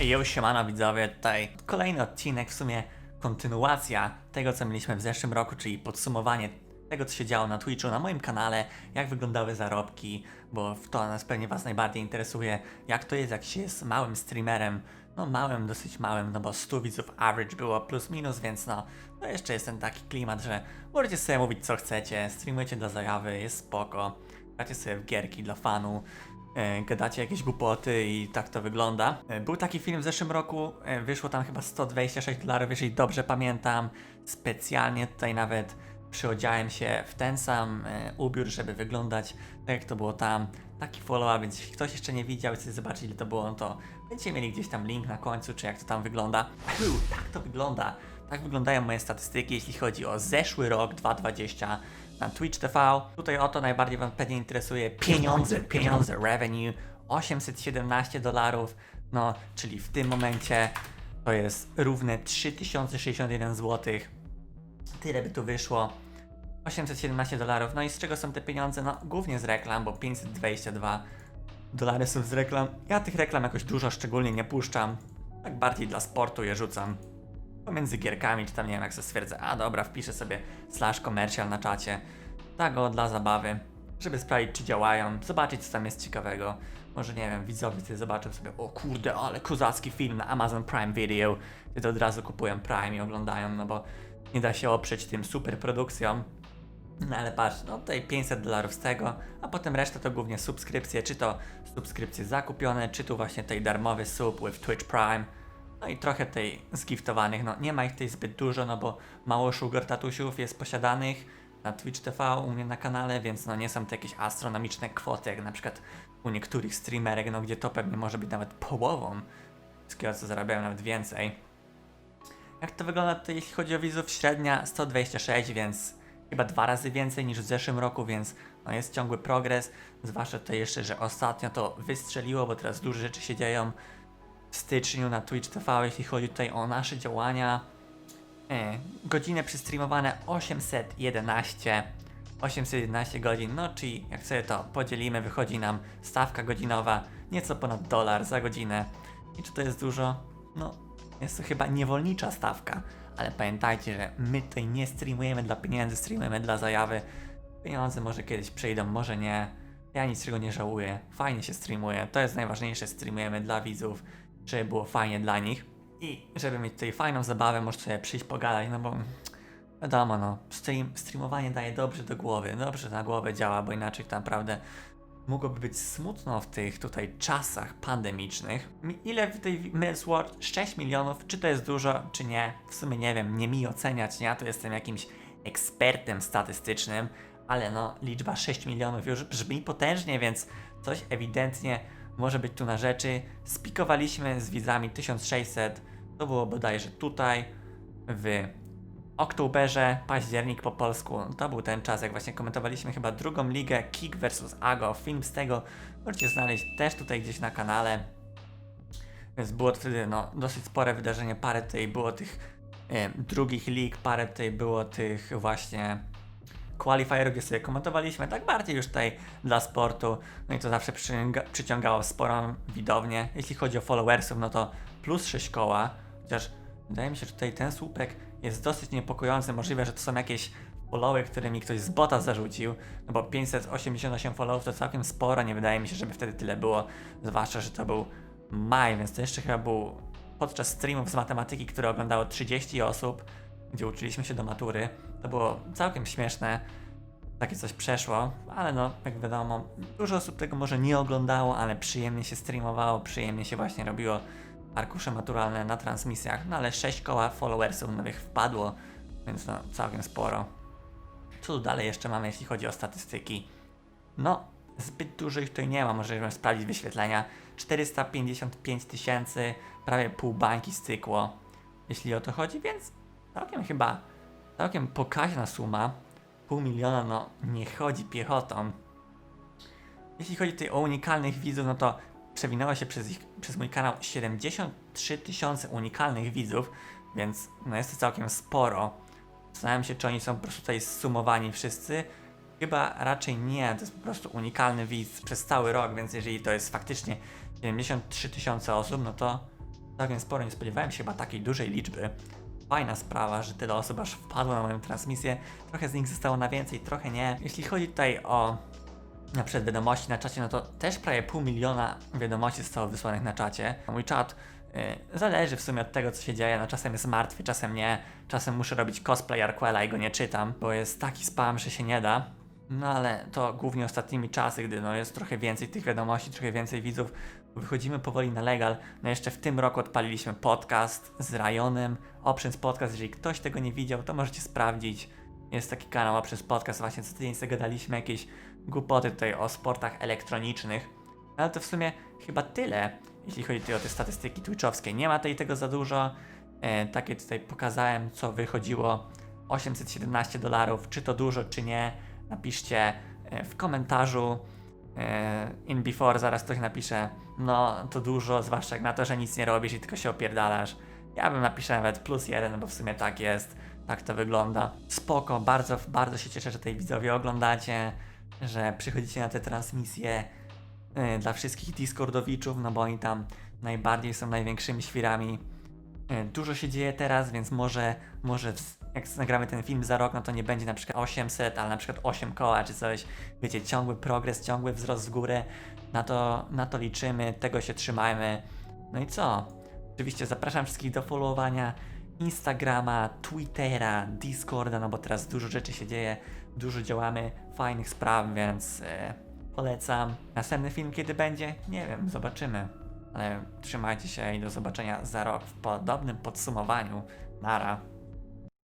Yo, siemano widzowie, tutaj kolejny odcinek, w sumie kontynuacja tego, co mieliśmy w zeszłym roku, czyli podsumowanie tego, co się działo na Twitchu, na moim kanale, jak wyglądały zarobki, bo w to nas pewnie Was najbardziej interesuje, jak to jest, jak się jest małym streamerem, no małym, dosyć małym, no bo 100 widzów average było plus minus, więc no, to jeszcze jest ten taki klimat, że możecie sobie mówić co chcecie, streamujecie dla zajawy, jest spoko, gracie sobie w gierki dla fanu, gadacie jakieś głupoty i tak to wygląda. E, Był taki film w zeszłym roku, e, wyszło tam chyba 126 dolarów, jeżeli dobrze pamiętam. Specjalnie tutaj nawet przyodziałem się w ten sam e, ubiór, żeby wyglądać tak jak to było tam. Taki follow-up, więc jeśli ktoś jeszcze nie widział i chce zobaczyć ile to było, no to będziecie mieli gdzieś tam link na końcu, czy jak to tam wygląda. Tak to wygląda. Tak wyglądają moje statystyki, jeśli chodzi o zeszły rok 2020 na Twitch TV. Tutaj o to najbardziej Wam pewnie interesuje pieniądze, pieniądze, revenue 817 dolarów, no czyli w tym momencie to jest równe 3061 zł. Tyle by tu wyszło. 817 dolarów. No i z czego są te pieniądze? No głównie z reklam, bo 522 dolary są z reklam. Ja tych reklam jakoś dużo szczególnie nie puszczam. Tak bardziej dla sportu je rzucam pomiędzy gierkami, czy tam nie wiem jak sobie stwierdzę, a dobra, wpiszę sobie slash commercial na czacie. Tak o, dla zabawy, żeby sprawdzić czy działają, zobaczyć co tam jest ciekawego. Może nie wiem, widzowie sobie zobaczą sobie, o kurde, ale kozacki film na Amazon Prime Video. To od razu kupują Prime i oglądają, no bo nie da się oprzeć tym super produkcjom. No ale patrz, no tutaj 500 dolarów z tego, a potem reszta to głównie subskrypcje, czy to subskrypcje zakupione, czy tu właśnie tej darmowy sub with Twitch Prime. No i trochę tej zgiftowanych, no nie ma ich tutaj zbyt dużo, no bo mało sugar tatusiów jest posiadanych na Twitch TV u mnie na kanale, więc no nie są to jakieś astronomiczne kwoty, jak na przykład u niektórych streamerek, no gdzie to pewnie może być nawet połową wszystkiego co zarabiają, nawet więcej. Jak to wygląda tutaj, jeśli chodzi o widzów? Średnia 126, więc chyba dwa razy więcej niż w zeszłym roku, więc no jest ciągły progres. Zwłaszcza to jeszcze, że ostatnio to wystrzeliło, bo teraz duże rzeczy się dzieją styczniu na Twitch TV, jeśli chodzi tutaj o nasze działania. E, godziny przystreamowane 811. 811 godzin, no czyli jak sobie to podzielimy, wychodzi nam stawka godzinowa nieco ponad dolar za godzinę. I czy to jest dużo? No, jest to chyba niewolnicza stawka, ale pamiętajcie, że my tutaj nie streamujemy dla pieniędzy, streamujemy dla zajawy. Pieniądze może kiedyś przyjdą, może nie. Ja nic z tego nie żałuję. Fajnie się streamuje. To jest najważniejsze. Streamujemy dla widzów, żeby było fajnie dla nich. I żeby mieć tutaj fajną zabawę, może sobie przyjść pogadać, no bo wiadomo, no, stream, streamowanie daje dobrze do głowy. Dobrze na głowę działa, bo inaczej tak naprawdę mogłoby być smutno w tych tutaj czasach pandemicznych. Mi- Ile w tej Mills World? 6 milionów? Czy to jest dużo, czy nie? W sumie nie wiem, nie mi oceniać? Ja tu jestem jakimś ekspertem statystycznym, ale no, liczba 6 milionów już brzmi potężnie, więc coś ewidentnie może być tu na rzeczy. Spikowaliśmy z widzami 1600, to było bodajże tutaj, w oktoberze, październik po polsku. To był ten czas, jak właśnie komentowaliśmy chyba drugą ligę Kick vs Ago. Film z tego możecie znaleźć też tutaj gdzieś na kanale. Więc było wtedy no, dosyć spore wydarzenie. Parę tutaj było tych e, drugich lig, parę tutaj było tych właśnie qualifierów, gdzie sobie komentowaliśmy, tak bardziej już tutaj dla sportu. No i to zawsze przyciąga, przyciągało sporą widownię. Jeśli chodzi o followersów, no to plus 6 koła. Chociaż wydaje mi się, że tutaj ten słupek jest dosyć niepokojący. Możliwe, że to są jakieś followy, które mi ktoś z bota zarzucił, no bo 588 followów to całkiem sporo, nie wydaje mi się, żeby wtedy tyle było, zwłaszcza, że to był maj, więc to jeszcze chyba był podczas streamów z matematyki, które oglądało 30 osób, gdzie uczyliśmy się do matury. To było całkiem śmieszne, takie coś przeszło, ale no, jak wiadomo, dużo osób tego może nie oglądało, ale przyjemnie się streamowało, przyjemnie się właśnie robiło arkusze maturalne na transmisjach, no ale 6 koła followersów nowych wpadło, więc no, całkiem sporo. Co tu dalej jeszcze mamy, jeśli chodzi o statystyki? No, zbyt dużo ich tutaj nie ma, możemy sprawdzić wyświetlenia. 455 tysięcy, prawie pół bańki stykło, jeśli o to chodzi, więc całkiem chyba, całkiem pokaźna suma. Pół miliona, no, nie chodzi piechotą. Jeśli chodzi tutaj o unikalnych widzów, no to przewinęło się przez, ich, przez mój kanał 73 tysiące unikalnych widzów, więc no jest to całkiem sporo. Zastanawiam się, czy oni są po prostu tutaj zsumowani wszyscy. Chyba raczej nie, to jest po prostu unikalny widz przez cały rok, więc jeżeli to jest faktycznie 73 tysiące osób, no to całkiem sporo, nie spodziewałem się chyba takiej dużej liczby. Fajna sprawa, że tyle osób aż wpadło na moją transmisję. Trochę z nich zostało na więcej, trochę nie. Jeśli chodzi tutaj o na przykład wiadomości na czacie, no to też prawie pół miliona wiadomości zostało wysłanych na czacie. Mój czat y, zależy w sumie od tego, co się dzieje. No czasem jest martwy, czasem nie. Czasem muszę robić cosplay Arquela i go nie czytam, bo jest taki spam, że się nie da. No ale to głównie ostatnimi czasy, gdy no jest trochę więcej tych wiadomości, trochę więcej widzów. Wychodzimy powoli na legal. No jeszcze w tym roku odpaliliśmy podcast z Rajonem. Options Podcast, jeżeli ktoś tego nie widział, to możecie sprawdzić. Jest taki kanał Options Podcast, właśnie co tydzień sobie gadaliśmy jakieś głupoty tutaj o sportach elektronicznych. Ale to w sumie chyba tyle, jeśli chodzi o te statystyki twitchowskie. Nie ma tutaj tego za dużo. E, takie tutaj pokazałem, co wychodziło. 817 dolarów, czy to dużo, czy nie. Napiszcie e, w komentarzu. E, in before zaraz ktoś napisze, no to dużo, zwłaszcza jak na to, że nic nie robisz i tylko się opierdalasz. Ja bym napiszę nawet plus jeden, bo w sumie tak jest, tak to wygląda. Spoko, bardzo, bardzo się cieszę, że tej widzowie oglądacie, że przychodzicie na te transmisje y, dla wszystkich Discordowiczów, no bo oni tam najbardziej są największymi świrami. Y, Dużo się dzieje teraz, więc może, może jak nagramy ten film za rok, no to nie będzie na przykład 800, ale na przykład 8 koła czy coś. Wiecie, ciągły progres, ciągły wzrost w górę. Na to, na to liczymy, tego się trzymajmy. No i co? Oczywiście zapraszam wszystkich do followowania Instagrama, Twittera, Discorda, no bo teraz dużo rzeczy się dzieje, dużo działamy, fajnych spraw, więc e, polecam. Następny film kiedy będzie? Nie wiem, zobaczymy. Ale trzymajcie się i do zobaczenia za rok w podobnym podsumowaniu. Nara.